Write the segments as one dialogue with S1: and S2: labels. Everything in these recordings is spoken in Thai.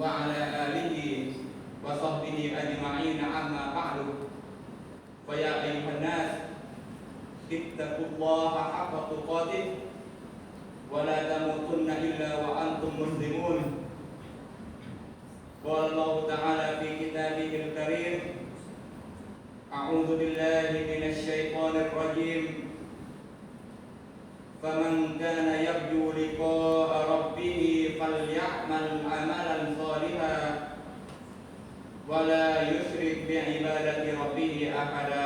S1: وعلى آله وصحبه أجمعين عما بعد فيا أيها الناس اتقوا الله حق تقاته ولا تموتن إلا وأنتم مسلمون قال الله تعالى في كتابه الكريم أعوذ بالله من الشيطان الرجيم فمن كان يرجو لقاء ربه فليعمل عملا صالحا ولا يشرك بعبادة ربه أحدا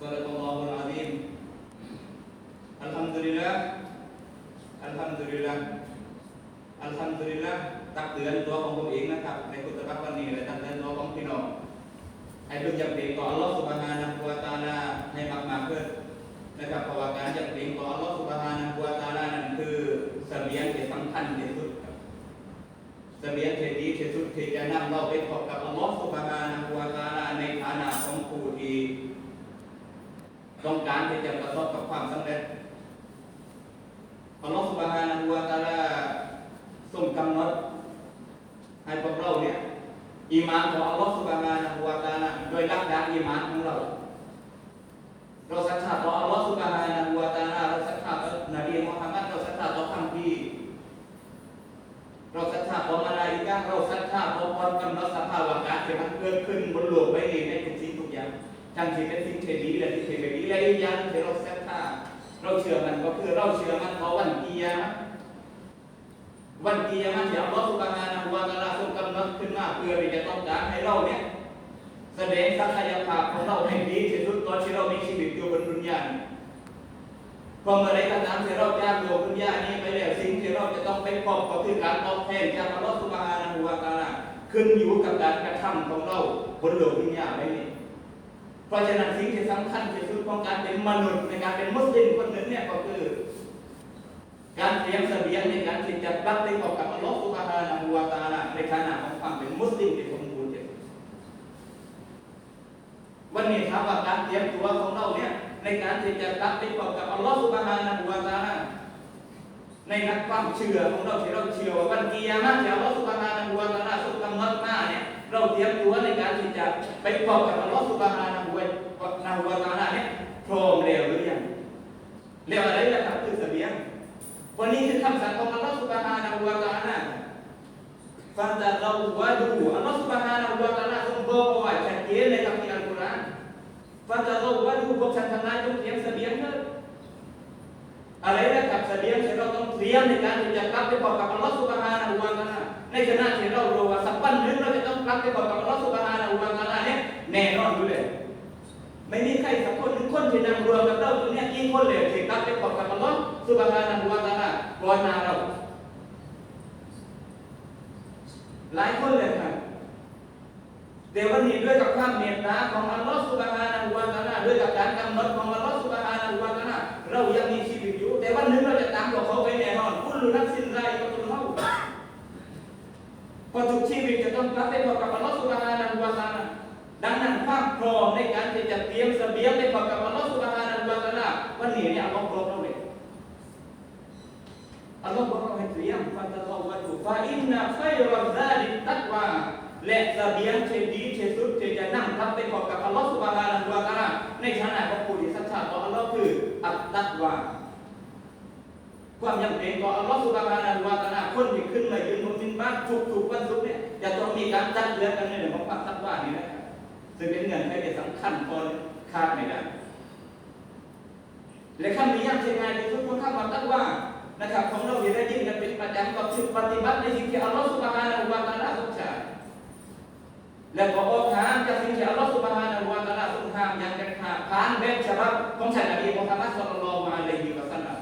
S1: صدق الله العظيم الحمد لله الحمد للهอัลฮัมดุลิลละตักเตือนตัวของผมเองนะครับ ในคุตบะวันนี้และตักเตือนตัวของพี่น้องให้เพิ่งจำเป็นต่ออัลลอฮฺ ที่จะนำเราไปพบกับอัลลอฮฺสุบฮานะฮูวะตาลาในฐานะของผู้ที่ต้องการที่จะประสบกับความสำเร็จอัลลอฮฺสุบฮานะฮูวะตาลาทรงกำหนดให้พวกเราเนี่ยอีมานของอัลลอฮฺสุบฮานะฮูวะตาลาโดยหลักการอีมานของเรา เราศรัทธาต่ออัลลอฮฺสุบฮานะฮูวะตาลาเราศรัทธาต่อนบีมุฮัมมัดเราศรัทธาต่อคำพีร์ เราศรัทธาต่อมาลาอิกะฮ์เราศรัทธาต่อความกำหนดสภาวะการที่มันเกิดขึ้นบนโลกใบนี้ในทุกสิ่งทุกอย่างทั้งที่เป็นสิ่งเที่ดีและสิ่งเที่ไม่ดีและอีกอย่างที่เราศรัทธาเราเชื่อมันก็คือเราเชื่อมันต่อวันเกิยามะห์วันเกิยามะห์ที่อัลลอฮฺสุบฮานะฮูวะตะอาลาทรงกำหนดขึ้นมาเพื่อที่จะต้องการให้เราเนี่ยแสดงศักยภาพของเราให้ดีที่สุดตอนที่เรามีชีวิตอยู่บนดุนยานี้ เพอเมื่อไรก็ตามที่เราจากโลกดุนยานี้ไปแล้วสิ่งที่เราจะต้องไปพบก็คือการตอบแทนจากอัลลอฮฺสุบฮานะฮูวะตาลาขึ้นอยู่กับการกระทำของเราบนโลกดุนยาไม่นี้เพราะฉะนั้นสิ่งที่สำคัญที่สุดของการเป็นมนุษย์ในการเป็นมุสลิมคนหนึ่งเนี่ยก็คือ การเตรียมเสบียงในการที่จะรับได้ต่อกับอัลลอฮฺสุบฮานะฮูวะตาลาในฐานะของความเป็นมุสลิมที่สมบูรณ์ที่สุดวันนี้ถามว่าการเตรียมตัวของเราเนี่ย ในการที่จะรับได้ต่อกับอัลลอฮฺสุบฮานะฮูวะตาลาในนักความเชื่อของเราที่เราเชื่อว่าวันกิยามะที่อัลลอฮฺสุบฮานะฮูวะตาลาทรงกำหนดมาเนี่ยเราเตรียมตัวในการที่จะไปพบกับอัลลอฮฺสุบฮานะฮูวะตาลาเนี่ยพร้อมแล้วหรือยังแล้วอะไรล่ะครับคือเสบียงวันนี้คือคำสั่งของอัลลอฮฺสุบฮานะฮูวะตาลาฟันตะเราวะดูอัลลอฮฺสุบฮานะฮูวะตาลาทรงบอกเอาไว้ชัดเจนในคัมภีร์อัล กุรอานฟันตะเราวะดูพวกฉันทั้งหลายจงเตรียมเสบียงเถิดอะไรนะกับเสบียงที่เราต้องเตรียมในการที่จะกลับไปบอกกับอัลลอฮฺสุบฮานะฮูวะตาลาในขณะที่เรารู้ว่าสักวันหนึ่งเราจะต้องกลับไปบอกกับอัลลอฮฺสุบฮานะฮูวะตาลาเนี่ยแน่นอนอยู่เลยไม่มีใครสักคนหนึ่งคนที่นั่งรวมกับเราตรงนี้กี่คนเลยที่กลับไปบอกกับอัลลอฮฺสุบฮานะฮูวะตาลาก่อนหน้าเราหลายคนเลยครับ แต่วันนี้ด้วยกับความเมตตาของอัลลอฮฺสุบฮานะฮูวะตะอาลาด้วยกับการกำหนดของอัลลอฮฺสุบฮานะฮูวะตะอาลาเรายังมีชีวิตอยู่ แต่วันหนึ่งเราจะตามกับเขาไปแน่นอนคุณรู้นักสิ้นไรก็ต้องเล่าพอทุกชีวิตจะต้องกลับไปพบกับอัลลอฮฺสุบฮานะฮูวะตะอาลาดังนั้นความพร้อมในการที่จะเตรียมเสบียงไปพบกับอัลลอฮฺสุบฮานะฮูวะตะอาลาวันนี้เนี่ยอัลลอฮฺพร้อมเราเลยอัลลอฮฺบอกเราให้เตรียมฟันตะลอวัตุฟาอินนาไฟรัซาลิตักวา และเสบียงที่ดีที่สุดที่จะนำทับไปพบกับอัลลอฮฺสุบฮานะฮูวะตะอาลาในฐานะของผู้ที่ศรัทธาต่ออัลลอฮ์คืออัตตักวาความยังเป็นต่ออัลลอฮฺสุบฮานะฮูวะตะอาลาคนที่ขึ้นมายืนบนมินบ้าร์ทุกวันศุกร์เนี่ยจะต้องมีการตักเตือนกันในเรื่องของความตักวานี่นะครับซึ่งเป็นเงื่อนไขที่สำคัญพอขาดไม่ได้และคำนี้ยังใช้งานในทุกคนข้ามาตักวานะครับของเราที่ได้ยินกันเป็นประจำกับสิ่งปฏิบัติในสิ่งที่อัลลอฮฺสุบฮานะฮูวะตะอาลาทรงใช้ แล้ dan pokok ham yang tinggi Allah Subhanahu wa taala sun ham yang dekat kan ben sebab kong saya Nabi Muhammad sallallahu alaihi wasallam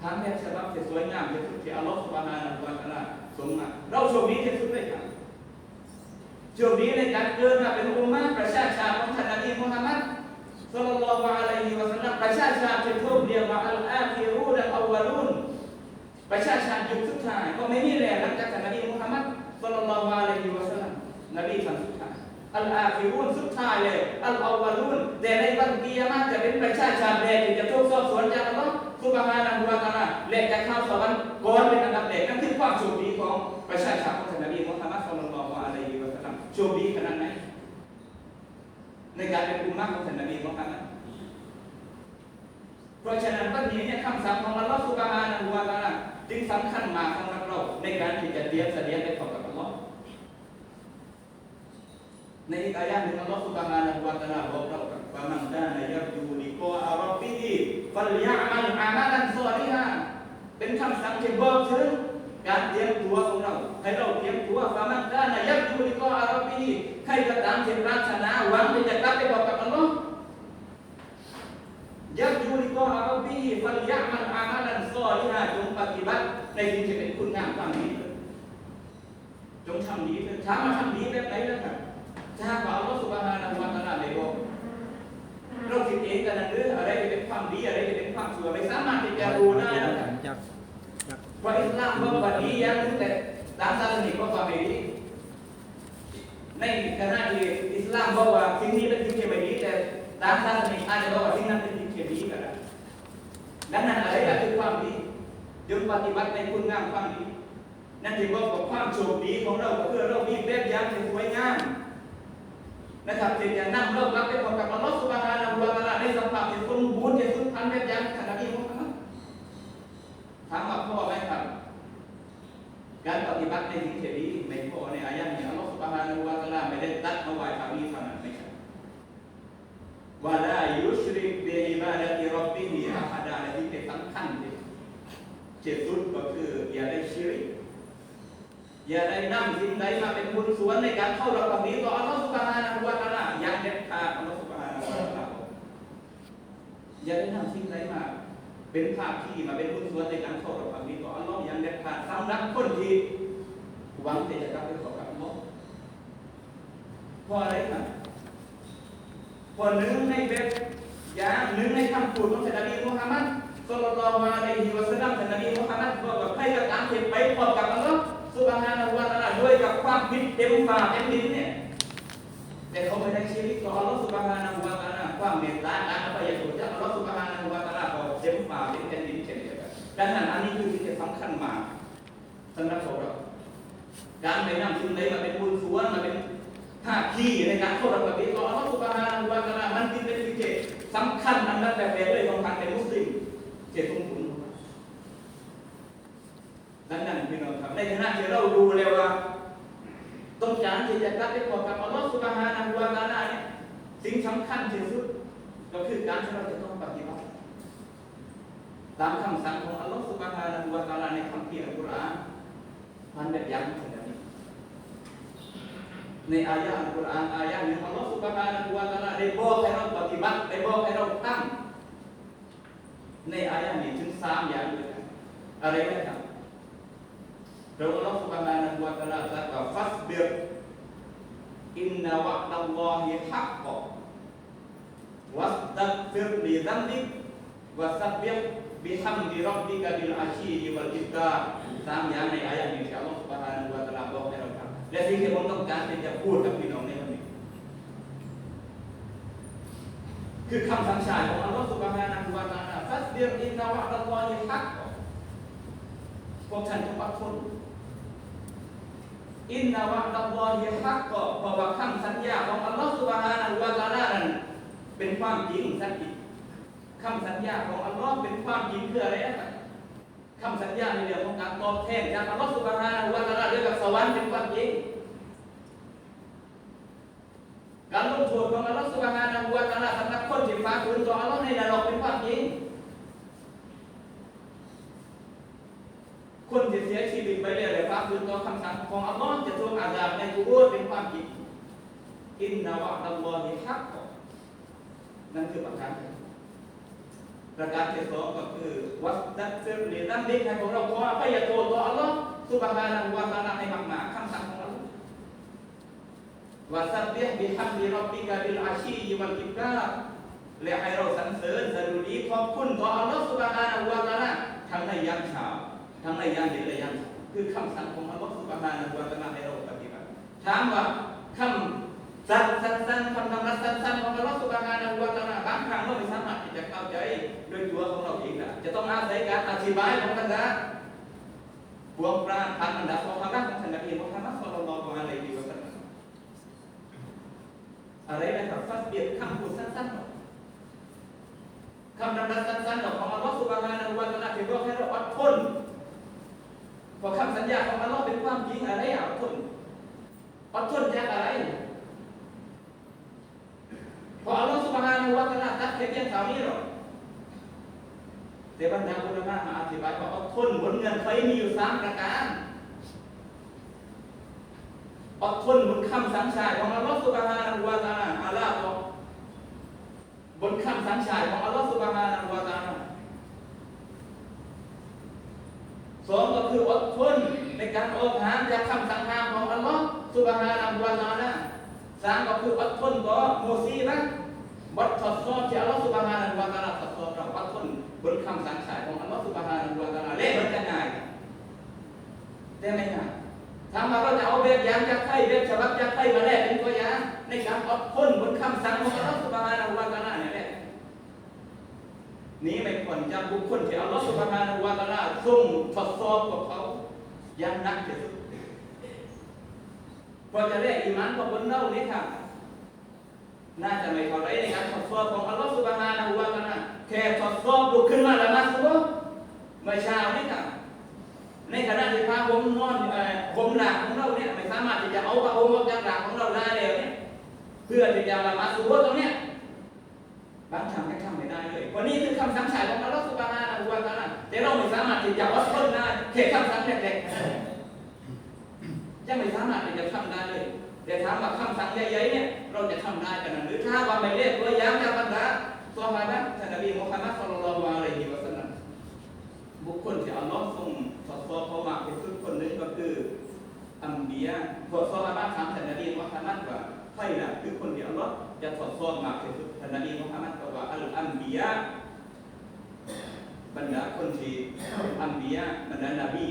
S1: kan ben sebab สวยงามที่สุดที่อัลลอฮฺสุบานาอัลลอฮฺลาทรงมาเราโชคดีที่สุดเลยครับโชคดีในการเกิดมาเป็นอุมมะประชาชาติของท่านนบีมุฮัมมัดสุลลัลลอฮฺอะลัยฮิวะสัลลัมประชาชาติที่ถูกเรียกว่าอัลอาคิรูนอัลอวาลูนประชาชาติยุคสุดท้ายก็ไม่มีแรงหลังจากท่านนบีมุฮัมมัด สัลลัลลอฮุอะลัยฮิวะสัลลัมนบีสั่งสุดท้ายอัลอาฟิรุนสุดท้ายเลยอัลอาวารุนแต่ในวันเกียรติจะเป็นประชาชาติแรกที่จะถูกสอบสวนจากอัลลอฮ์ซุบฮานะฮูวะตะอาลาและจะเข้าสวรรค์ก่อนเป็นอันดับแรกนั่นคือความโชคดีของประชาชาติของท่านนบีมุฮัมมัดสัลลัลลอฮุอะลัยฮิวะสัลลัมโชคดีขนาดไหนในการเป็นอุมมะของท่านนบีมุฮัมมัดเพราะฉะนั้นวันนี้เนี่ยคำสั่งของอัลลอฮ์ซุบฮานะฮูวะตะาลาจึงสำคัญมากสำหรับเราในการที่จะเตรียมเสดียงไปต่อกับ ในอีกอายะหนึ่งอัลลอฮฺสุบฮานะฮูวะตะอาลาบอกเราว่ามันกานะยัรจูลิกออารับบิฮิฟัลยะมัลอามัลันซอลิฮะเป็นคำสั่งที่บอกถึงการเตรียมตัวของเราให้เราเตรียมตัวว่ามันกานะยัรจูลิกออารับบิฮิใครก็ตามที่ปรารถนาหวังที่จะกลับไปพบกับอัลลอฮ์ยักยูลิกออารับบีฟัลยะมันอามาลันซอลิฮะจงปฏิบัติในสิ่งที่เป็นคุณงามความดีจงทำดีเถิดถามมาทำดีแบบไหนล่ะครับ ถ้าหากว่าอัลลอฮฺสุบฮานะฮูวะตะอาลาได้บอกเราคิดเองกันนะหรืออะไรที่เป็นความดีอะไรที่เป็นความชั่วไม่สามารถที่จะรู้ได้นะครับ
S2: จากจาก
S1: เพราะอิสลามบอกว่าดีอย่างหนึงแต่ตามศาสนาบอกว่าไม่ดีในขณะที่อิสลามบอกว่าสิ่งนี้เป็นสิ่งที่ไม่ดีแต่ตามศาสนาอาจจะบอกว่าสิ่งนั้นเป็นสิ่งที่ดีก็ได้ดังนั้นอะไรล่ะคือความดีจงปฏิบัติในคุณงามความดีนั่นถือว่าความโชคดีของเราก็คือเรามีแบบอย่างที่สวยงาม นะครับเช่นอย่างนั่งเรารับไปพบกับอัลลอฮฺสุบฮานะฮูวะตะอาลาในสภาพที่สมบูรณ์ที่สุดพันแบบอย่างขนาดนี้มุฮัมมัดถามว่าพ่อไหมครับ การปฏิบัติในสิ่งที่ดีในพ่อในอายะนี้อัลลอฮฺสุบฮานะฮูวะตะอาลาไม่ได้ตัดมาไว้ทางนี้เท่านั้นไม่ใช่วะลายุชริกบิอิบาดะติร็อบบิฮิอะฮัดาและที่เป็นสำคัญที่เจ็ดสุดก็คืออย่าได้ชิริก อย่าได้นำสิ่งใดมาเป็นบุญสวนในการเข้ารับความดีต่ออัลลอฮฺสุบฮานะฮูวะตะอาลาอย่างเด็ดขาดอัลลอฮฺสุบฮานะฮูวะตะอาลาอย่าได้นำสิ่งใดมาเป็นภาพที่มาเป็นบุญสวนในการเข้ารับความดีต่ออัลลอฮฺอย่างเด็ดขาดสำหรับคนที่หวังที่จะกลับไปขอกับอัลลอฮฺเพราะอะไรครับพอหนึ่งในแบบอย่างหนึ่งในคำพูดของท่านนบีมุฮัมมัดศ็อลลัลลอฮุอะลัยฮิวะซัลลัมท่านนบีมุฮัมมัดบอกว่าใครก็ตามที่ไปพบกับอัลลอฮ์ ซุบฮานะวะตะอาลาด้วยกับความผิดเต็มฝ่าเต็มดินเนี่ยแต่เขาไม่ได้ชีริกต่ออัลลอฮ์ซุบฮานะฮูวะตะอาลาความเมตตาการอภัยโทษจากอัลลอฮ์ซุบฮานะฮูวะตะอาลาก็เต็มฝ่าเต็มแผ่นดินเช่นเดียวกันดังนั้นอันนี้คือสิ่งที่สำคัญมากสำหรับพวกเราการไปนำสิ่งใดมาเป็นบุญสวนมาเป็นท่าที่ในการเข้ารับประเทศของอัลลอฮฺสุบฮานะฮูวะตะอาลามันจึงเป็นสิ่งที่สำคัญอันดับแรกเลยของการเป็นมุสลิมเจตสมผล ดังนั้นพี่น้องครับในขณะที่เราดูแล้วว่า ต้องการที่จะกลับไปพบกับอัลลอฮฺสุบฮานะฮูวะตาลาเนี่ยสิ่งสำคัญที่สุด ก็คือการที่เราจะต้องปฏิบัติตามคำสั่งของอัลลอฮฺสุบฮานะฮูวะตาลาในคัมภีร์อัลกุรอานมันแบบอย่างขนาดนี้ในอายะอัลกุรอานอายะหนึ่งอัลลอฮฺสุบฮานะฮูวะตาลาได้บอกให้เราปฏิบัติได้บอกให้เราตั้งในอายะนี้ถึงสามอย่างด้วยกันอะไรไหมครันะฮูวะตะอาลาตรับ รอินนาวะดัลลอฮิฮักกะวัสตักฟิรลิซัมบิกวัสับบิรบิฮัมดิรับบิกะบิลอาชีวัลอิบกาสามอย่างในอายะนี้ที่อัลลอฮฺสุบฮานะฮูวะตะอาลาบอกให้เราทำและสิ่งที่ผมต้องการที่จะพูดกับพี่น้องในวันนี้ คือคำสั่งสายของอัลลอฮฺสุบฮานะฮูวะตาลาฟัสบิรอินนาวะดัลลอฮิฮักพวกท่านจงอดทน อินนาวะดัลลอฮิฮักก็เพราะว่าคำสัญญาของอัลลอฮฺสุบฮานะฮูวะตะอาลานั้นเป็นความจริงสักทีคำสัญญาของอัลลอฮ์เป็นความจริงคืออะไรนะครับคำสัญญาในเรื่องของการตอบแทนจากอัลลอฮฺสุบฮานะฮูวะตะอาลาด้วยกับสวรรค์เป็นความจริงการลงโทษของอัลลอฮฺสุบฮานะฮูวะตะอาลาสำหรับคนที่ฝ่าฝืนต่ออัลลอฮ์ในนรกเป็นความจริง คนที่เสียชีวิตไปแล้วและฝ่าฝืนต่อคำสั่งของอัลลอฮ์จะถูกอาญาในกุโบรเป็นความจริงอินนาวะดัลลอฮิฮักนั่นคือประการประการที่สองก็คือวัดดักเซอรลีนั่นเด็กให้ของเราขออภัยาโทษต่ออัลลอฮ์สุบฮานะฮูวะตะอาลาให้มากๆคำสั่งของอัลลอฮ์วาซับเบียบิฮัมดิรับบิกะบิลอาชียวัลกิบกาและให้เราสรรเสริญสรุดีขอบคุณต่ออัลลอฮฺสุบฮานะฮูวะตะอาลาทั้งในยามเช้า ทั้งในยามเย็นและยามเช้าคือคำสั่งของอัลลอฮฺสุบฮานะฮูวะตะอาลาให้เราปฏิบัติถามว่าคำสั้นสั้นๆคำนำรัดสั้นๆของอัลลอฮฺสุบฮานะฮูวะตะอาลาบางครั้งเราไม่สามารถที่จะเข้าใจโดยตัวของเราเองได้จะต้องอาศัยการอธิบายของบรรดาพวกปราณพันบรรดาสองคำรักของท่านนบีมุฮัมมัดศ็อลลัลลอฮุอะลัยฮิวะซัลลัมออะไรนะครับฟัสเบียดคำพูดสั้นๆคำนำนันสั้นๆของอัลลอฮฺสุบฮานะฮูวะตะอาลาที่บอกให้เราอดทน เพราคำสัญญาของอัลลอฮ์เป็นความจริงอะไรอะอดทนอดทนจากอะไรพราะอัลลอฮฺสุบฮานะฮูวะตะลาตัดเพียงเท่านี้หรอกแต่บรรดาอุลามะมาอธิบายว่าอดทนบนเงินไขมีอยู่สามประการอดทนบนคำสัญชาติของอัลลอฮฺสุบฮานะฮูวะตะลาอาลาบอกบนคำสัญชาติของอัลลอฮฺสุบฮานะฮูวะตะลา สองก็คืออดทนในการออกหางจากคำสั่งห้ามของอัลลอฮฺสุบฮานะฮูวะตะอาลาสามก็คืออดทนต่อโมซีบะบททดสอบที่อัลลอฮฺสุบฮานะฮูวะตะอาลาทดสอบเราอดทนบนคำสัญชาติของอัลลอฮฺสุบฮานะฮูวะตะอาลาเละมันจะง่ายได้ไหมง่ายถามาเราจะเอาแบบอย่างจากไทยแบบฉบับจากไทยมาแลกเป็นตัวอย่างในการอดทนบนคำสั่งของอัลลอฮฺสุบฮานะฮูวะตะอาลาเนี่ยแหละ นี้ไม่ควรจากบุคคลที่อัลลอฮฺสุบฮานะวะตะอาลาทรงทดสอบกับเขาอย่างหนักที่สุดพอจะแลกอีหมานกับคนเรานี่ครับน่าจะไม่เท่าไรในการทดสอบของอัลลอฮฺสุบฮานะฮูวะตะอาลาแค่ทดสอบลุกขึ้นมาแล้วมาสุบไม่เช้านี่ครับในขณะที่พระผมนอนเอ่อผมหลักของเราเนี่ยไม่สามารถที่จะเอาพระองค์ออกจากหลักของเราได้เลยเนี่ยเพื่อที่จะละมาสู่ตรงเนี้ย บางคำไม่ทำไม่ได้เลย วันนี้คือคำสั่งฉายของอัลลอฮฺสุบฮานะฮูวะตะอาลาแต่เราไม่สามารถที่จะอดทนได้แค่คำสั่งเล็กๆยังไม่สามารถที่จะทำได้เลยแต่ถามว่าคำสั่งใหญ่ๆเนี่ยเราจะทำได้กันนะหรือถ้าว่าไม่เรียกตัวย่างจากบรรดาซอฮาบะท่านนบีมุฮัมมัดศ็อลลัลลอฮุอะลัยฮิวะซัลลัมบุคคลที่อัลลอฮ์ทรงทดสอบเขามาเป็นคนคนนึ่งก็คืออัมบียะพอซอฮาบะถามท่านนบีมุฮัมมัดว่า ใครล่ะคือคนเดียอัลลอจะสอดส่องมาเที่สุดท่านนบีมุฮัมมัดกล่าวว่าอัลอัมบียะบรรดาคนที่อัมบียะบรรดานบี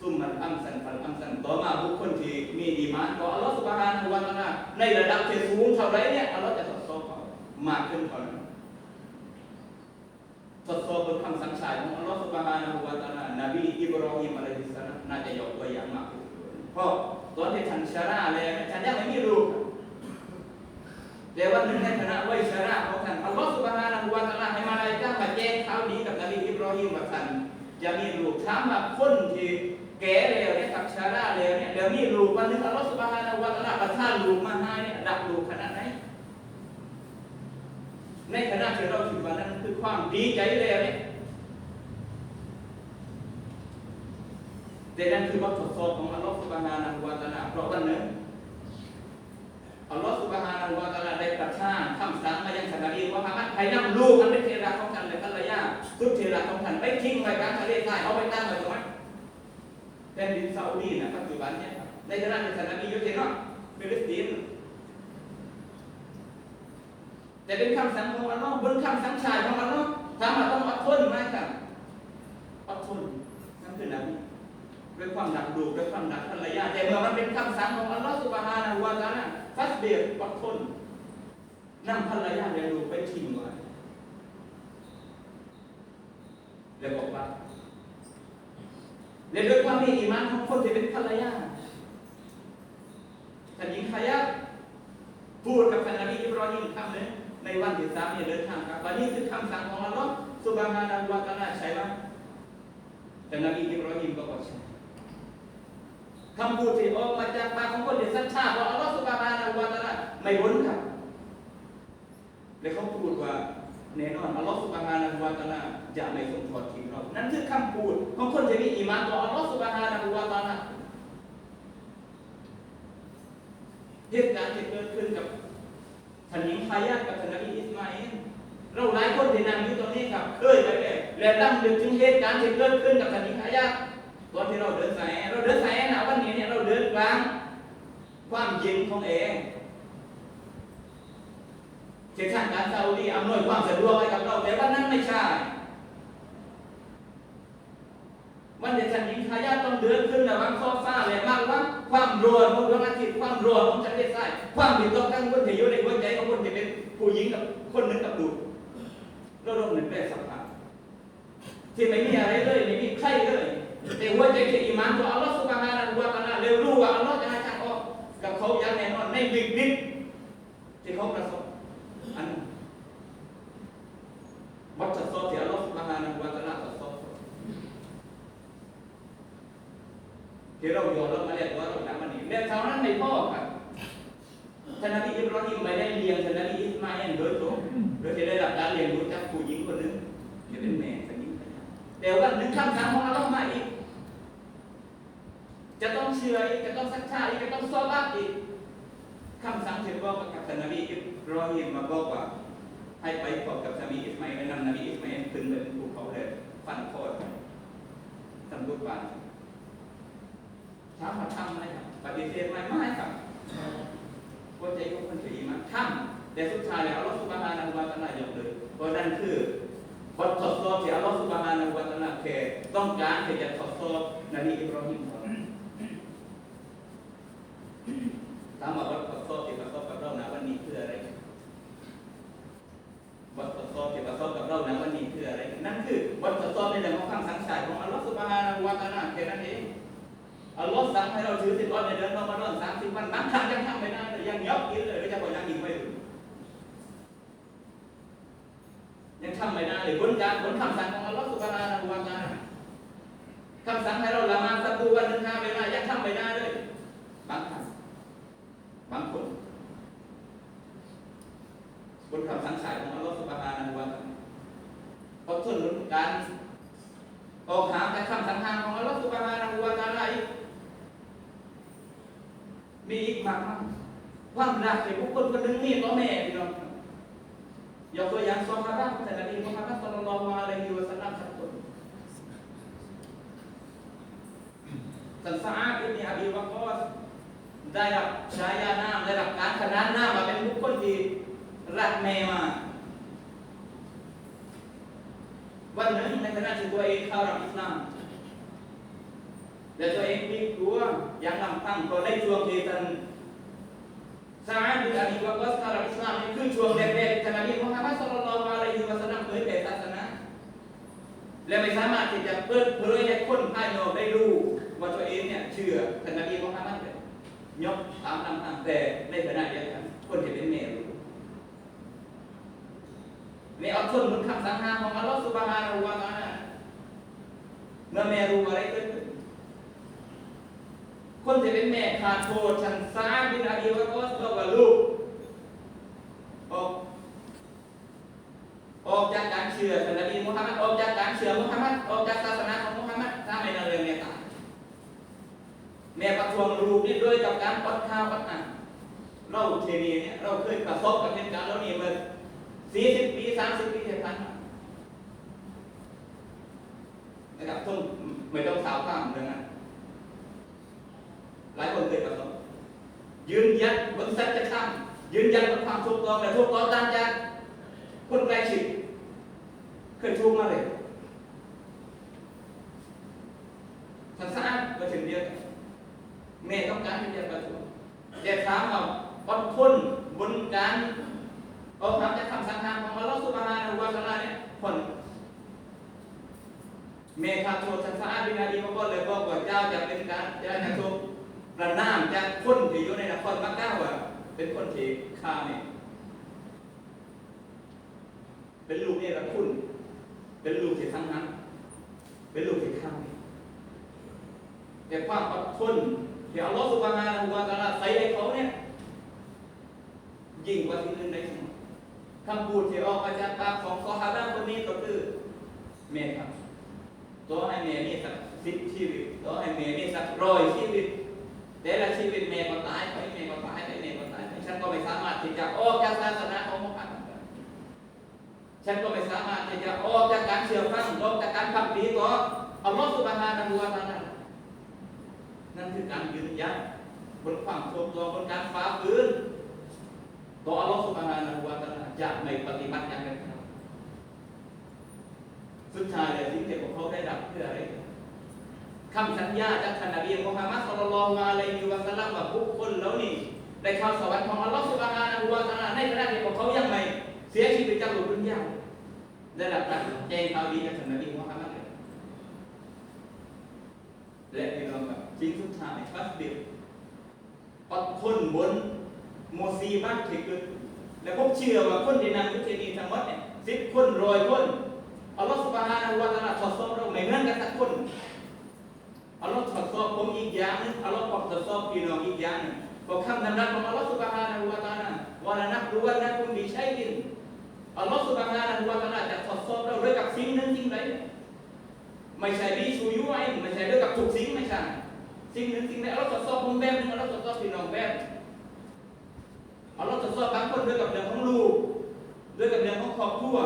S1: ซุ่มมันอัมสันฟันอัมสันต่อมาบุคคลที่มีอีมานต่ออัลลอฮฺสุบฮานะฮูวะตะอาลาในระดับที่สูงเท่าไรเนี่ยอัลลอฮฺจะสอดส่องเขามากขึ้นเท่านั้นสอดส่องบนคำสั่งสอนของอัลลอฮฺสุบฮานะฮูวะตะอาลานบีอิบรอฮิมอะลัยฮิสสลามน่าจะยกตัวอย่างมากเพราะ ตอนที่ฉันชราแล้วฉันยังไม่มีรูรียกวันหนึ่งในฐณะวัยชราของท่านอัลลอฮฺสุบฮานะฮูวะตะลาให้มาลายกามาแจ้งเท้านี้กับนบีอิบรอฮิมว่าท่านจะมีรูปถามว่าคนที่แก่แล้วเนี่ยทับชราแล้วเนี่ยเดี๋ยวมีรูปวันหนึ่งอัลลอฮฺสุบฮานะฮูวะตะลาประทานรูปมาให้เนี่ยดับรูปขนาดไหนในขณะที่เราถือวันนั้นคือความดีใจเรีวเนี่ย แต่นั่นคือบททดสอบของอัลลอฮฺสุบฮานะฮูวะตาลาเพราะวันหนึ่งอัลลอฮฺสุบฮานะฮูวะตาลาได้ประทานคำสั่งมายังท่านนบีว่าให้ให้นำลูกอันเป็นเทระของท่านและภรรยาทุกเทระของท่านไปทิ้งไว้กลางทะเลทรายเอาไปตั้งไว้ตรงนั้นแผ่นดินซาอุดีนะปัจจุบันเนี่ยครับในขณะที่ท่านนบีอยู่ที่นั่นฟิลิสตินแต่เป็นคำสั่งของอัลลอฮ์บนคำสั่งชายของอัลลอฮ์ถามว่าต้องอดทนไหมครับอดทนนั่นคือนั้น ด้วยความหนักดูด้วยความหนักภรรยาแต่เมื่อมันเป็นคำสั่งของอัลลอฮ์สุบฮานะฮูวะตะอาลาฟัสเบียอดทนนำภรรยาเลี้ยงลูกไปทิ้งไว้แล้วบอกว่าและด้วยความมีอีมานของคนที่เป็นภรรยาท่านหญิงขยับพูดกับท่านนบีอิบรอฮิมคำหนึ่งในวันที่สามเนี่ยเดินทางครับวันนี้คือคำสั่งของอัลลอฮ์สุบฮานะฮูวะตะอาลาใช่ไหมท่นบีอิบรอฮิมก็บอกใช่ คำพูดที่ออกมาจากปากของคนที่ศรัทธาต่ออัลลอฮ์สุบฮานะฮูวะตะอาลาไม่บนครับและเขาพูดว่าแน่นอนอัลลอฮ์สุบฮานะฮูวะตะอาลาจะไม่ทรงทอดทิ้งเรา นั่นคือคำพูดของคนที่มีอีมานต่ออัลลอฮ์สุบฮานะฮูวะตะอาลาเหตุการณ์ที่เกิดขึ้นกับท่านหญิงพายากับท่านนบีอิสมาอิลเราหลายคนที่นั่งอยู่ตรงนี้ครับเคยไปเลยและตั้งนึกถึงเหตุการณ์ที่เกิดขึ้นกับท่านหญิงพายา ตอนที่เราเดินสายเราเดินสายนะวันนี้เนี่ยเราเดินกลางความเย็นของเองเที่ทางการซาอุดีอำนวยความสะดวกให้กับเราแต่ว่านั้นไม่ใช่วันเดียวท่านหญิงทายาทต้องเดินขึ้นระว่างขอฟ้าและมากว่าความรัวของดวงอาทิตย์ความรัวของจักรวาลความผิดต้องตั้งคนที่อยู่ในหัวใจของคนที่เป็นผู้หญิงกับคนหนึ่งกับลูเราลงหนึ่งแปลสภาพที่ไม่มีอะไรเลยไม่มีใครเลย ในหัวใจเที่อิมานตัวอัลลอฮ์สุบฮานะฮูวะตะอาลาเรารู้ว่าอัลลอฮ์จะให้ทางออกกับเขาอย่างแน่นอนในบิดนิดที่เขาประสบอันวัดจัดสอบที่อัลลอฮ์สุบฮานะฮูวะตะอาลาจัดสอบที่เรายอมรับมาแล้วว่าเราทำมันนี่แล้วชาวนั้นในพ่อครับท่านนบีอิบราฮิมไปได้เรียนท่านนบีอิสมาอิลโดยตรงโดยที่ได้รับการเรียนรู้จากผู้หญิงคนหนึ่งจะเป็นแม่คนนี้แต่ว่าหนึ่งคำถามของ ชื่ออีกจะต้องศรัทธาอีกจะต้องซอบักอีกคำสั่งที่บอกกับท่านนบีอิบราฮิมมาบอกว่า ให้ไปพบกับนบีอิสมาอิลนำนบีอิสมาอิลขึ้นไปบนภูเขาเลยฟันโคอทำรูปปั้นถามว่าทำไหมครับปฏิเสธไหมไม่ครับก็ใจก็คนถือมาทำแต่สุดท้ายแล้วอัลลอฮฺสุบฮานะฮูวะตะอาลายกเลยเพราะนั่นคือบททดสอบที่อัลลอฮฺสุบฮานะฮูวะตะอาลาแค่ต้องการที่จะทดสอบนบีอิบราฮิมของเรา ถามว่าบททดสอบที่ทดสบกับเรานะวันนี้คืออะไรบททดสอบที่ทดสอบกับเรานะวันนี้คืออะไร นั่นคือบททดสอบในเรื่องของความสังสารของอัลลอฮฺสุบฮานะวะตะอาแค่นั้นเองอัลลอฮฺสั่งให้เราถือสิบวันในเดือนรอมฎอนสามสิบวันบางครั้งยังทำไม่ได้เลยยังยกกินเลยไม่ใช่ว่ายังกินไม่ถึงยังทำไม่ได้เลยผลการผลคำสั่งของอัลลอฮฺสุบฮานะวะตะอาลาคำสั่งให้เราละมาสักดูวันหนึ่งห้าเวลายังทำไม่ได้เลย บางคนบนคำสั่งสายของอัลลอฮฺสุบฮานะฮูวะตะอาลาเพราะส่วนบนการออกหาแต่คำสั่งหามของอัลลอฮฺสุบฮานะฮูวะตอาลาอีกมีอีกมากมายความรักที่บุคคลคนหนึ่งมีต่อแม่พี่น้องยกตัวอย่างซอฮาบะของท่านนบีมุฮัมมัดศ็อลลัลลอฮุอะลัยฮิวะซัลลัมสักคนท่านซะอาอิบนุอบีวะกอส ได้รับฉายานามได้รับการขนานนามมาเป็นบุคคลที่รักแม่มาวันหนึ่งในขณะที่ตัวเองเข้ารับอิสลามและตัวเองมีกลัวอย่างลำพังก็ได้ช่วงที่ท่านซาอัดบินอบีวะกัสเข้ารับอิสลามนี่คือช่วงแรกๆท่านนบีมุฮัมมัดศ็อลลัลลอฮุอะลัยฮิวะซัลลัมเผยแผ่ศาสนาและไม่สามารถที่จะเปิดเผยให้คนภายนอกได้รู้ว่าตัวเองเนี่ยเชื่อท่านนบีมุฮัมมัดเล ยกตามลำพังแต่ในขณะเดียวกันคนที่เป็นแมรู้ในเอาทนบนคำสังหาของอัลลอฮฺสุบฮานะฮูวะตะอาลาเมื่อแม่รู้อะไรเกิดขึ้นคนที่เป็นแม่ขาดโทษฉันซาบินอาบีวะกอสบอกว่าลูกออกออกจากการเชื่อท่านนบีมุฮัมมัดออกจากการเชื่อมุฮัมมัดออกจากศาสนาของมุฮัมมัดถ้าไม่นั่นเลยแม่ตาย แม่ประท้วงลูกนี่ด้วยกับการอดข้าวอดน้ำเราเทนีเนี่ยเราเคยประสบกับเหตุการณ์เหล่านี้มาสี่สิบปีสามสิบปีที่ผ่านมานะครับต้องไม่ต้องสาวข้ามเรื่องนั้นหลายคนเคยประสบยืนยันบนสัจธรรมยืนยันบนความถูกต้องและถูกต้องตามจากคนใกล้ชิดเคยถูกมาเลยทันสาดมาถึงเดียวกัน แม่ต้องการที่จะประท้วงแต่ถามว่าอดทนบนการออกทำจากคำสั่งทางของอัลลอฮฺสุบฮานะฮูวะตะอาลาเนี่ยคนเมฆาโทชันซาอาบินาดีมาก็เลยบอกว่าเจ้าจะเป็นการเจ้าจะถูกประนามจากคนที่อยู่ในนครมักกะว่าเป็นคนที่ฆ่าเนี่ยเป็นลูกเนี่ยละคุณ เป็นลูกที่ทั้งนั้น เป็นลูกที่ฆ่าเนี่ยแต่ความอดทน ที่อัลลอฮฺสุบฮานะฮูวะตะอาลาใส่ให้เขาเนี่ยยิ่งกว่าที่อื่นใดทั้งหมดคำพูดที่ออกมาจากปากของซอฮาบะคนนี้ก็คือเมย์ครับตัวให้เมย์นี่สักสิบชีวิตตัวให้เมย์นี่สักร้อยชีวิตแต่ละชีวิตเมย์ก็ตายไปเมย์ก็ตายไปเมย์ก็ตายไปฉันก็ไม่สามารถที่จะออกจากศาสนาของมุฮัมมัดฉันก็ไม่สามารถที่จะออกจากการเชื่อฟังออกจากการทำดีต่ออัลลอฮฺสุบฮานะฮูวะตะอาลา นั่นคือการยืนยันบนความถูกต้องบนการฝ่าฝืนต่ออัลลอฮฺสุบฮานะฮูวะตะอาลาจะไม่ปฏิบัติอย่างเด็ดขาดสุดท้ายเลยสิ่งที่พวกเขาได้รับคืออะไรคำสัญญาจากท่านนบีมุฮัมมัดศ็อลลัลลอฮุอะลัยฮิวะซัลลัมว่าบุคคลเหล่านี้ได้เข้าสวรรค์ของอัลลอฮฺสุบฮานะฮูวะตะอาลาในขณะที่พวกเขายังไม่เสียชีวิตจากโลกดุนยาได้รับการแจ้งข่าวดีจากท่านนบีมุฮัมมัดและพี่น้องครับ สิ่งสุดท้ายฟัสบิรอดทนบนโมซีบ้านเกิดและผมเชื่อว่าคนที่นั่งอยู่ที่นี่ทั้งหมดเนี่ยสิบคนร้อยคนอัลลอฮฺสุบฮานะฮูวะตะอาลาทดสอบเราไม่เหมือนกันสักคนอัลลอฮฺทดสอบผมอีกอย่างนึงอัลลอฮ์ก็ทดสอบพี่น้องอีกอย่างนึงก็คำนำนักของอัลลอฮ์สุบฮานะฮูวะตะอาลาวะละนับรู้ว่านักคุณบิชัยอินอัลลอฮ์สุบฮานะฮูวะตะอาลาจะทดสอบเราด้วยกับสิ่งหนึ่งสิ่งใดไม่ใช่ดีชูยุไอไม่ใช่ด้วยกับทุกสิ่งไม่ใช่ สิ่งหนึ่งสิ่งใดอัลลอฮ์ทดสอบผมแบบหนึงอัลลอฮ์ทดสอบพี่น้องแบบอัลลอฮ์ทดสอบบางคนด้วยกับเรื่องของลูกด้วยกับเรื่องของครอบครัว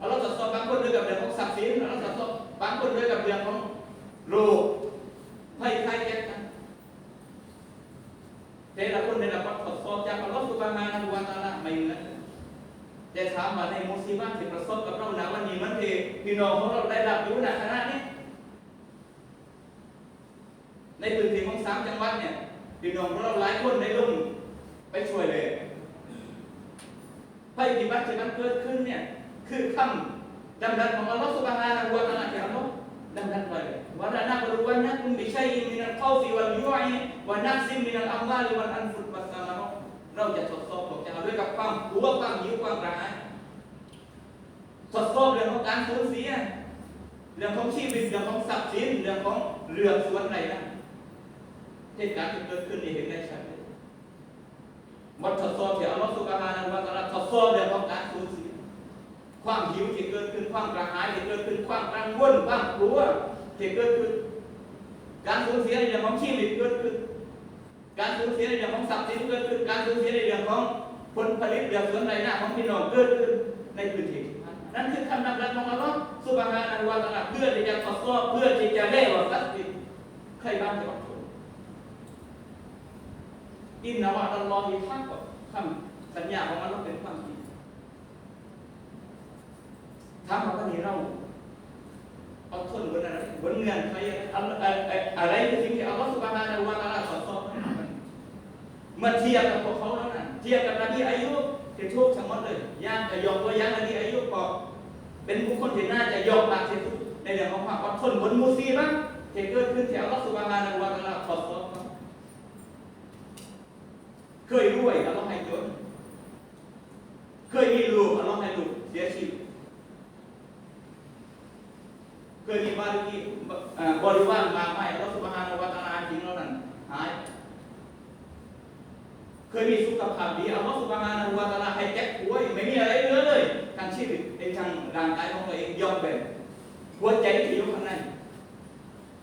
S1: อัลลอฮ์ทดสอบบางคนด้วยกับเรื่องของทรัพย์สินอัลลอฮ์ทดสอบบางคนด้วยกับเรื่องของโรคภัยไข้เจ็บกันแต่ละคนได้รับทดสอบจากอัลลอฮฺสุบฮานะฮูวะตาลาไม่เหมือนแต่ถามว่าในมุสลิมที่ประสบกับเราณวันนี้มันที่พี่น้องของเราได้รับอยู่ณขณะนี้พื้นที่ของสามจังหวัดเนี่ยพี่น้องเราหลายคนได้ลงไปช่วยเลยภัยพิบัติที่มันเกิดขึ้นเนี่ย คือคำดำรัสของอัลลอฮฺสุบฮานะฮูวะตะอาลาที่อัลลอฮฺดำรัสไว้ว่าละนักรุวันนักคุณบิชัยมินัลขาวฟิวัลยุอิวะนักซิมมินัลอัมวาลิวัลอันฟุตวัสซามาเราจะทดสอบของเราด้วยกับความกลัวความหิวความระหายทดสอบเรื่องของการสูญเสียเรื่องของชีวิตเรื่องของทรัพย์สินเรื่องของเรือส่วนไหนนะ เหตุการณ์ที่เกิดขึ้นนี่เห็นได้ชัดเลยบททดสอบที่อัลลอฮฺสุบฮานะฮูวะตะอาลาทดสอบเรื่องของการสูญเสียความหิวที่เกิดขึ้นความกระหายที่เกิดขึ้นความกังวลความกลัวที่เกิดขึ้น การสูญเสียในเรื่องของชีวิตเกิดขึ้น การสูญเสียในเรื่องของทรัพย์สินเกิดขึ้น การสูญเสียในเรื่องของผลผลิตเรื่องสวนไรหน้าของพี่น้องเกิดขึ้นในพื้นที่นั่นคือคำนำรัสของอัลลอฮฺสุบฮานะฮูวะตะอาลาเพื่อที่จะทดสอบเพื่อที่จะได้ว่าสัตว์ใครบ้างจะอดทน อินนาวะอัลลอฮิฮักกับคำสัญญาของอัลลอฮฺเป็นความจริงถามว่าวันนี้เราเอาทนบนอะไรบนเงื่อนไขอะไรอะไรสิ่งที่อัลลอฮฺสุบฮานะฮูวะตะอาลาสอนสอนมื่อเทียบกับพวกเขาแล้วนะเทียบกับนบีอายุที่ทุกทั้งหมดเลยย่างจะยกตัวย่างนบีอายุก็เป็นบุคคลที่น่าจะยกหลักที่สุดในเรื่องของความอดทนบนมุซีบะห์ที่เกิดขึ้นที่อัลลอฮฺสุบฮานะฮูวะตะอาลาส อนสอนเขาเคยรวยอัลลอฮฺให้จน เคยมีลูกอัลลอฮฺให้ลูกเสียชีวิตเคยมีบริกีบริวารมากมายเราสุภานุวัตนาจริงแล้วนั่นหาย เคยมีสุขภาพดีอัลลอฮฺสุบฮานะวะตะอาลาให้แจ็คป่วยไม่มีอะไรเหลือเลยทางชีวิตในทางร่างกายของตัวเองยอมแบ่งหัวใจที่อยู่ข้างใน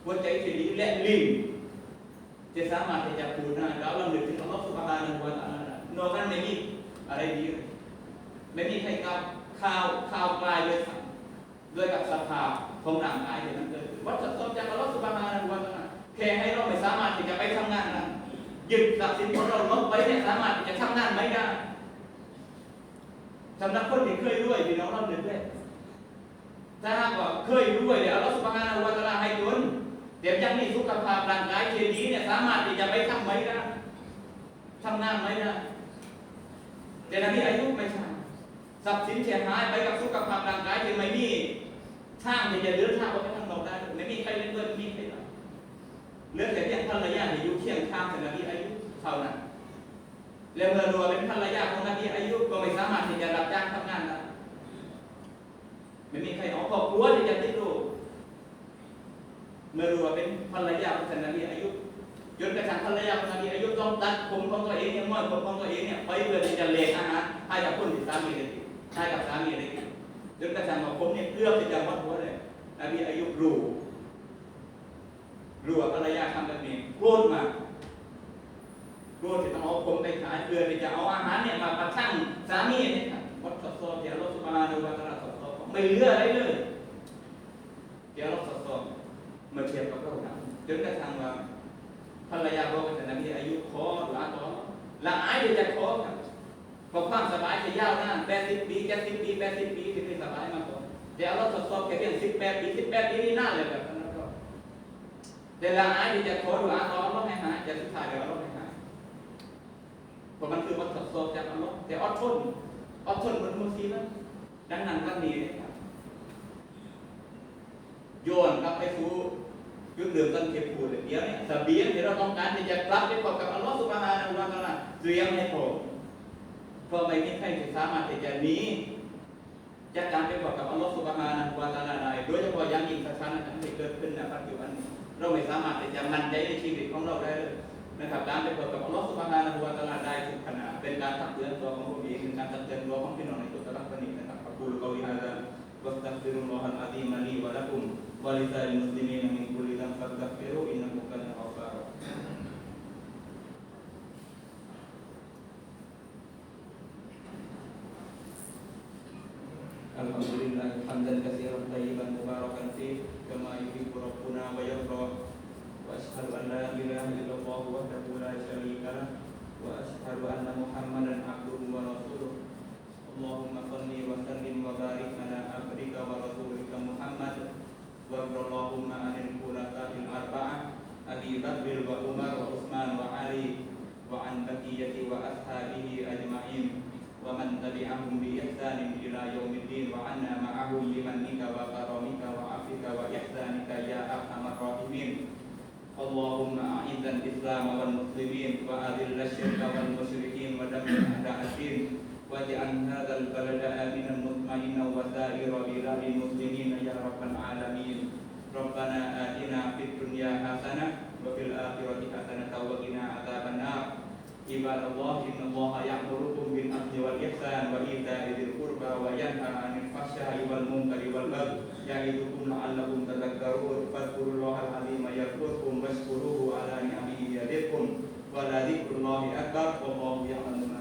S1: หัวใจที่ดีและลิ้นจะสามารถที่จะพูดได้แล้วเรานึกถึง อัลลอฮฺสุบฮานะฮูวะตะอาลานอกนั้นไม่มีอะไรดีเลยไม่มีใครกล่าวข่าวข่าวกลายเลยสักด้วยกับสภาพของร่างกายที่มันเกิดขึ้นวัฏจักรจากอัลลอฮฺสุบฮานะฮูวะตะอาลาแค่ให้เราไม่สามารถที่จะไปทำงานนั้นยึดทรัพย์สินของเราลบไปเนี่ยสามารถที่จะทำงานไม่ได้สำหรับคนที่เคยรวยพี่น้องเราเดือดเลยถ้าหากว่าเคยรวยเนี่ยอัลลอฮฺสุบฮานะฮูวะตะอาลาให้จนเดี๋ยวยังมีสุขภาพร่างกายที่ดีเนี่ยสามารถที่จะไปทำไม่ได้ ทำงานไม่ได้แต่นบีอายุไม่ใช่ทรัพย์สินเสียหายไปกับสุขภาพร่างกายที่ไม่มีทามีจะเดินทางออกไปข้างนกได้ไม่มีใครเล่นด้วยไม่มีใครหลับเลือแต่เพียงภรรยาที่อยู่เคียงข้างกับนบีอายุเท่านั้นแล้วเมื่อรัวเป็นภรรยาของนบีอายุก็ไม่สามารถที่จะรับจ้างทำงานได้ไม่มีใครเอาครอบครัวที่จะติดลูกเมื่อรัวเป็นภรรยาของนบีอายุ จนกระทั่งภรรยาของนบีอายุต้องตัดผมของตัวเองเนี่ยม้วนผมของตัวเองเนี่ยไปเพื่อที่จะเลี้ยงอาหารให้กับคนที่สามีได้กินให้กับสามีได้กินจนกระทั่งว่าผมเนี่ยเกือบที่จะวัดหัวเลยนบีอายุรู้รู้ว่าภรรยาทำแบบนี้โกรธมากโกรธที่ต้องเอาผมไปขายเพื่อที่จะเอาอาหารเนี่ยมาประชังสามีเนี่ยครับวัดสดสอบเดี๋ยวราสุมาดูว่าตลาดสดสอบไม่เหลืออะไรเลยเดี๋ยวราสดสอบเมื่อเทียบกับเรานะจนกระทั่งว่า ภรรยาบอกว่าแต่นบีอายุขอหลาต่อละอายที่จะขอครับเพราะความสบายจะยาวนานแปดสิบปีแปดสิบปีแปดสิบปีที่เป็นสบายมาก่อนแต่เราทดสอบแค่เพียงสิบแปดปีสิบแปดปีนี่น่าเลยแบบนั้นก็แต่ละอายที่จะขอหลาต่อเราให้หายจะสุดท้ายเดี๋ยวเราให้หายเพราะมันคือวัดทดสอบจากอัลลอฮ์แต่อดทนอดทนบนมุสีมันดังนั้นก็มีนะครับโยนกลับไปสู่ จุดเริ่มต้นเก็บพูดเดี๋ยวนี่ยเบียงที่เราต้องการที่จะกลับไปพบกับอัลลอฮฺสุบฮานะฮูวะตะอาลาเตรียมให้พร้อมเพราะไม่มีใครที่สามารถที่จะหนีจากการไปพบกับอัลลอฮฺสุบฮานะฮูวะตะอาลาได้โดยเฉพาะอยังยิ่งสถานการณ์ที่เกิดขึ้นในปัจจุบันเราไม่สามารถที่จะมั่นใจในชีวิตของเราได้นะครับการไปเปิดกับอัลลอฮฺสุบฮานะฮูวะตะอาลาได้ทุกขณะเป็นการตักเตือนตัวของผมเองเป็นการตักเตือนตัวของพี่น้องในตัวตะลักนี้นะครับอักูลกอลิฮะดะวัสตักฟิรุลลอฮฺอัลอะซีมะลีวะละกุม ولسائر المسلمين من كل ذنب فاستغفروا انه كان غفارا الحمد لله حمدا كثيرا طيبا مباركا فيه كما يحب ربنا ويرضى واشهد ان لا اله الا الله وحده لا شريك له واشهد ان محمدا عبده ورسوله اللهم صل وسلم وبارك على عبدك ورسولك محمد وارض اللهم عن الخلفاء الاربعه ابي بكر وعمر وعثمان وعلي وعن بقيه واصحابه اجمعين ومن تبعهم بإحسان إلى يوم الدين وعنا معهم بمنك وكرمك وعفوك وإحسانك يا أرحم الراحمين اللهم أعز الإسلام والمسلمين وأذل الشرك والمشركين ودمر أعداء الدين واجعل هذا البلد آمنا مطمئنا وسائر بلاد المسلمين يا رب العالمين. ربنا آتنا في الدنيا حسنة وفي الآخرة حسنة وقنا عذاب النار. عباد الله إن الله يأمركم بالعدل والإحسان وإيتاء ذي القربى وينهى عن الفحشاء والمنكر والبغي يعظكم لعلكم تذكرون. فاذكروا الله العظيم يذكركم واشكروه على نعمه يزدكم. ولذكر الله أكبر والله يعلم ما